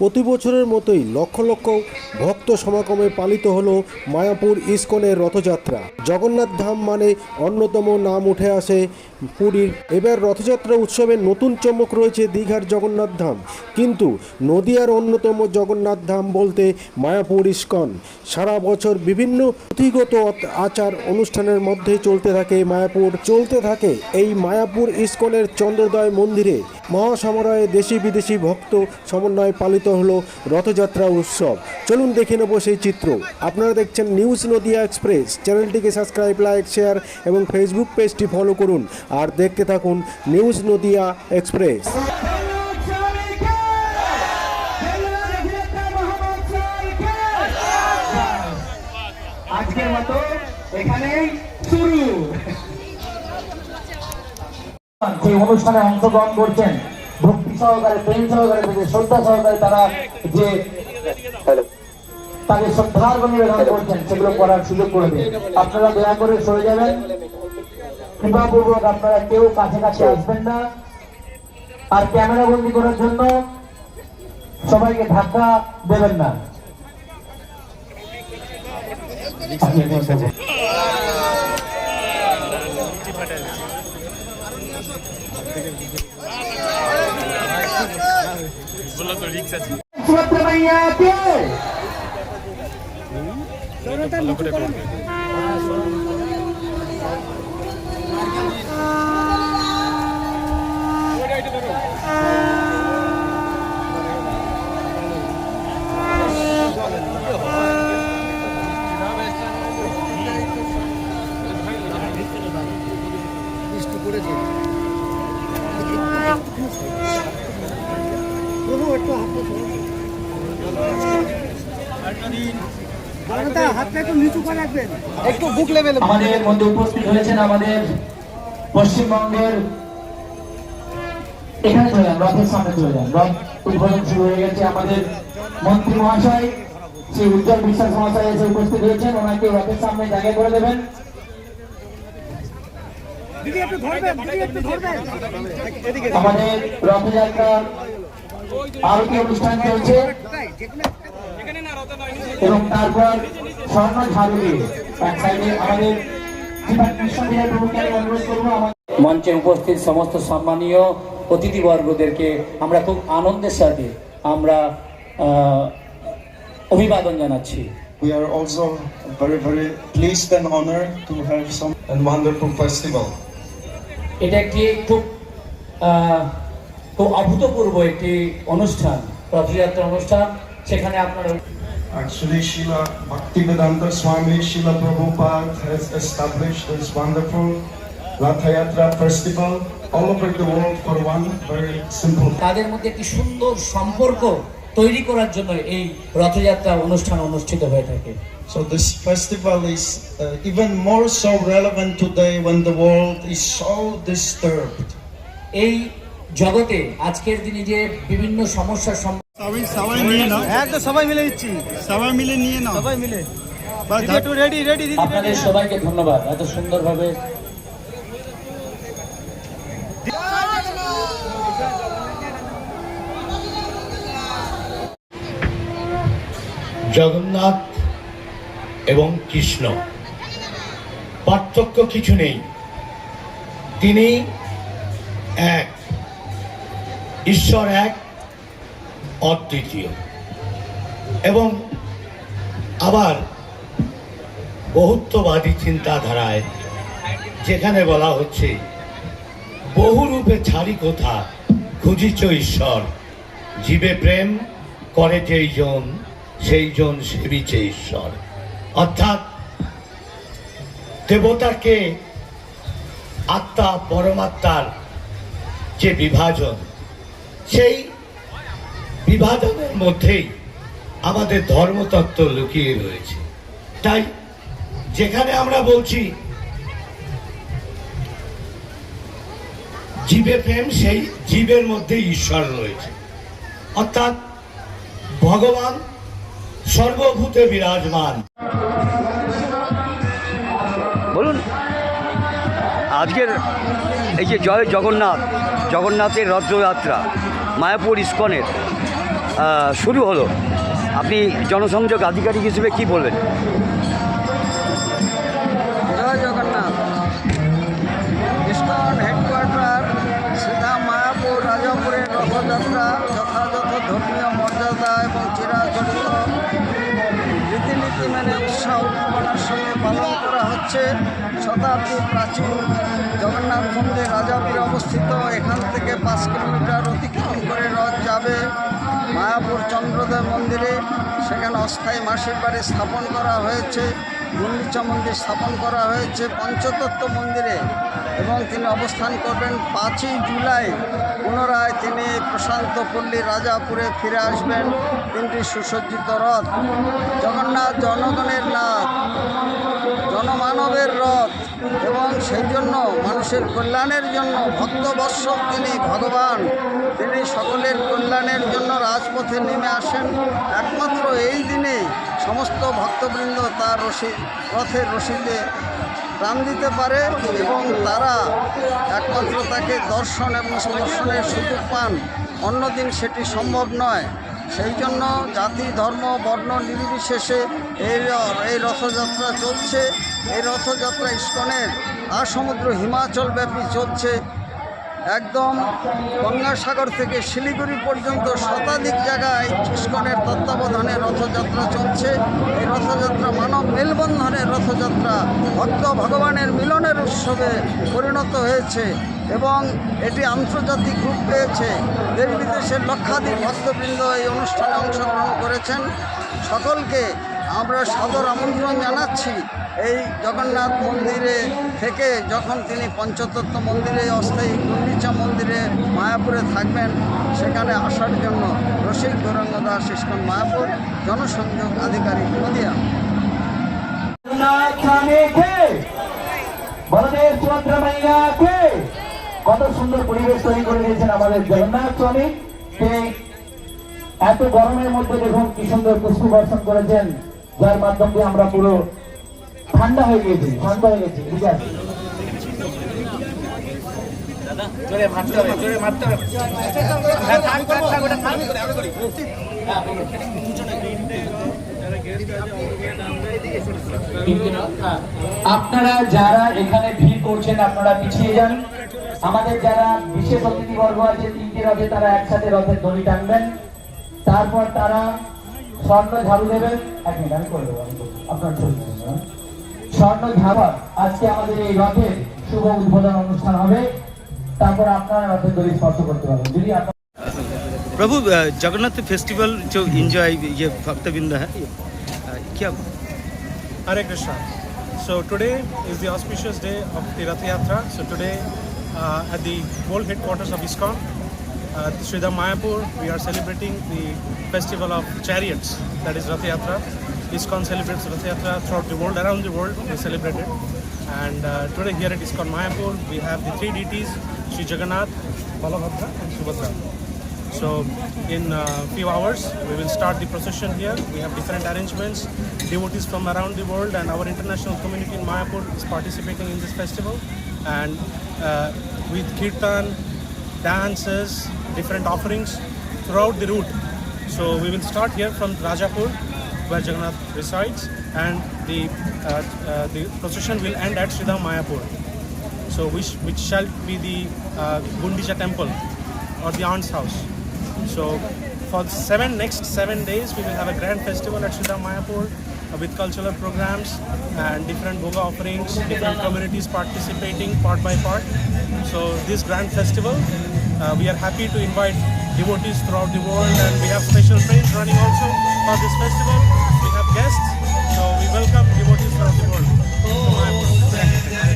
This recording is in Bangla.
প্রতি বছরের মতোই লক্ষ লক্ষ ভক্ত সমাগমে পালিত হল মায়াপুর ইস্কনের রথযাত্রা। জগন্নাথ ধাম মানে অন্যতম নাম উঠে আসে পুরীর। এবার রথযাত্রা উৎসবের নতুন চমক রয়েছে দীঘার জগন্নাথ ধাম। কিন্তু নদিয়ার অন্যতম জগন্নাথ ধাম বলতে মায়াপুর ইস্কন। সারা বছর বিভিন্ন পুঁথিগত আচার অনুষ্ঠানের মধ্যে চলতে থাকে মায়াপুর। চলতে থাকে এই মায়াপুর ইস্কনের চন্দ্রদয় মন্দিরে। মহাসমরায়ে দেশি বিদেশি ভক্ত সমন্বয়ে পালিত হলো রথযাত্রা উৎসব। চলুন দেখে নেব সেই চিত্র। আপনারা দেখছেন নিউজ নদিয়া এক্সপ্রেস। চ্যানেলটিকে সাবস্ক্রাইব, লাইক, শেয়ার এবং ফেসবুক পেজটি ফলো করুন। আর দেখতে থাকুন নিউজ নদিয়া এক্সপ্রেস। আজকের মতো এখানেই যে অনুষ্ঠানে অংশগ্রহণ করছেন ভক্তি সহকারে প্রেম সহকারে থেকে শ্রদ্ধা সহকারে তারা যে তাদের শ্রদ্ধার নিবেদন করছেন সেগুলো করার সুযোগ করে দিন। আপনারা দয়া করে সরে যাবেন। কৃপাপূর্বক আপনারা কেউ কাছে কাছে আসবেন না। আর ক্যামেরা বন্দি করার জন্য সবাইকে ধাক্কা দেবেন না। মূলত রিক্স আছে ভালো করে করবে করে দিন আমাদের মধ্যে উপস্থিত হয়েছেন আমাদের পশ্চিমবঙ্গের এখানে চলে যান রথের সামনে চলে যান। রথ উদ্বোধন শুরু হয়ে গেছে। আমাদের মন্ত্রী মহাশয় শ্রী উজ্জ্বল বিশ্বাস মহাশয় এসে উপস্থিত হয়েছেন। ওনাকে রথের সামনে জায়গা করে দেবেন। আমাদের রথযাত্রা আরতি অনুষ্ঠান চলছে। এবং তারপর স্বর্ণ ঝাড়ুলি এক সাইডে আমাদের মঞ্চে উপস্থিত সমস্ত সম্মানীয় অতিথিবর্গদেরকে আমরা খুব আনন্দের সাথে আমরা আহ, অভিবাদন জানাচ্ছি। We are also very, very pleased and honored to have some wonderful festival. এটা একটি খুব আহ, খুব অভূতপূর্ব একটি অনুষ্ঠান রথযাত্রা অনুষ্ঠান সেখানে আপনারা Actually, Srila Bhaktivedanta Swami Srila Prabhupada has established this wonderful Ratha Yatra festival all over the world for one very simple তাদের মধ্যে একটি সুন্দর সম্পর্ক তৈরি করার জন্য এই রথযাত্রা অনুষ্ঠান অনুষ্ঠিত হয়ে থাকে So this festival is uh, even more so relevant today when the world is so disturbed. এই জগতে আজকের দিনে যে বিভিন্ন সমস্যার সবাই সবাই নিয়ে নাও। একদম সবাই মিলে দিচ্ছি। সবাই মিলে নিয়ে নাও। সবাই মিলে। রেডি রেডি আপনাদের সবাইকে ধন্যবাদ। এত সুন্দরভাবে জগন্নাথ এবং কৃষ্ণ পার্থক্য কিছু নেই। তিনি এক। ঈশ্বর এক, অদ্বিতীয়। এবং আবার বহুত্ববাদী চিন্তাধারায় যেখানে বলা হচ্ছে, বহুরূপে ছাড়ি কোথা, খুঁজিছ ঈশ্বর। জীবে প্রেম করে যেই জন, সেই জন সেবিছে ঈশ্বর। অর্থাৎ দেবতাকে আত্মা, পরমাত্মার যে বিভাজন সেই বিভাজনের মধ্যেই আমাদের ধর্মতত্ত্ব লুকিয়ে রয়েছে। তাই যেখানে আমরা বলছি, জীবে প্রেম, সেই জীবের মধ্যে ঈশ্বর রয়েছে। অর্থাৎ ভগবান সর্বভূতে বিরাজমান। বলুন, আজকের এই যে জয় জগন্নাথ, জগন্নাথের রথযাত্রা মায়াপুর ইস্কনের শুরু হলো। আপনি জনসংযোগ আধিকারিক হিসেবে কি বলবেন? জগন্নাথ। ইস্কন হেডকোয়ার্টার সিধা মায়াপুর রাজাপুরের রথযাত্রা যথাযথ ধর্মীয় মর্যাদা এবং সঙ্গে পালন করা হচ্ছে। শতাব্দী প্রাচীন জগন্নাথ মন্দির রাজাপুরে অবস্থিত। এখান থেকে পাঁচ কিলোমিটার অতিক্রম মায়াপুর চন্দ্রদেব মন্দিরে সেখানে অস্থায়ী মাসির বাড়ি স্থাপন করা হয়েছে, গুন্ডিচা মন্দির স্থাপন করা হয়েছে, পঞ্চতত্ত্ব মন্দিরে এবং তিনি অবস্থান করবেন পাঁচই জুলাই। পুনরায় তিনি প্রশান্ত পল্লী রাজাপুরে ফিরে আসবেন। তিনটি সুসজ্জিত রথ। জগন্নাথ জনগণের নাথ, জনমানবের রথ এবং সেই জন্য মানুষের কল্যাণের জন্য ভক্তবৎসল তিনি ভগবান, তিনি সকলের কল্যাণের জন্য রাজপথে নেমে আসেন। একমাত্র এই দিনে সমস্ত ভক্তবৃন্দ তার রশি, রথের রশিতে প্রাণ দিতে পারে এবং তারা একমাত্র তাকে দর্শন এবং স্পর্শনের সুযোগ পান। অন্যদিন সেটি সম্ভব নয়। সেই জন্য জাতি, ধর্ম, বর্ণ নির্বিশেষে এই এই রথযাত্রা চলছে। এই রথযাত্রা ইস্কনের, আসমুদ্র হিমাচল ব্যাপী চলছে। একদম গঙ্গাসাগর থেকে শিলিগুড়ি পর্যন্ত শতাধিক জায়গায় ইস্কনের তত্ত্বাবধানে রথযাত্রা চলছে। এই রথযাত্রা মানব মেলবন্ধনের রথযাত্রা ভক্ত ভগবানের মিলনের উৎসবে পরিণত হয়েছে এবং এটি আন্তর্জাতিক রূপ পেয়েছে। দেশ বিদেশের লক্ষাধিক ভক্তবৃন্দ এই অনুষ্ঠানে অংশগ্রহণ করেছেন। সকলকে আমরা সদর আমন্ত্রণ জানাচ্ছি। এই জগন্নাথ মন্দিরে থেকে যখন তিনি পঞ্চতত্ত্ব মন্দিরে, অস্থায়ী গুন্ডিচা মন্দিরে মায়াপুরে থাকবেন, সেখানে আসার জন্য রসিক গৌরাঙ্গ দাস ইস্কন মায়াপুর জনসংযোগ আধিকারিক নদিয়া। কত সুন্দর পরিবেশ তৈরি করে দিয়েছেন আমাদের জগন্নাথ স্বামী। এত গরমের মধ্যে দেখুন কি সুন্দর পুষ্প বর্ষণ করেছেন, যার মাধ্যমে আমরা পুরো ঠান্ডা হয়ে গেছি শান্ত হয়ে গেছি ঠিক আছে। আপনারা যারা এখানে ভিড় করছেন আপনারা পিছিয়ে যান। আমাদের যারা বিশেষ অতিথিবর্গ আছে তিনটি রথে তারা একসাথে রথের দড়ি টানবেন। তারপর তারা স্বর্ণ ঝাড়ু দেবেন। এক মিনিট আমি করে দেবো আপনার ছবি হ্যাঁ। স্বর্ণ ঝাড়ু আজকে আমাদের এই রথের শুভ উদ্বোধন অনুষ্ঠান হবে তারপর আপনারা রথের দড়ি স্পর্শ করতে পারবেন যদি আপনার प्रभु अ, जगन्नाथ फेस्टिवल जो इंजॉय ये भक्तबिंद है ये, अ, क्या Hare Krishna. So today is the auspicious day of the Rath Yatra. So today uh, at the world headquarters of ISKCON, uh, Sridham Mayapur, we are celebrating the festival of chariots, that is Rath Yatra. ISKCON celebrates Rath Yatra throughout the world, around the world we celebrate it. And uh, today here at ISKCON Mayapur, we have the three deities, Sri Jagannath, Balabhadra and Subhadra. So in a few hours, we will start the procession here. We have different arrangements. Devotees from around the world and our international community in Mayapur is participating in this festival. And uh, with kirtan, dances, different offerings throughout the route. So we will start here from Rajapur, where Jagannath resides, and the uh, uh, the procession will end at Sridham Mayapur so which which shall be the uh, temple or the aunt's house. So for the seven next seven days, we will have a grand festival at Sridham Mayapur uh, with cultural programs and different boga offerings, different communities participating part by part. So this grand festival, uh, we are happy to invite devotees throughout the world, and we have special trains running also for this festival. We have guests,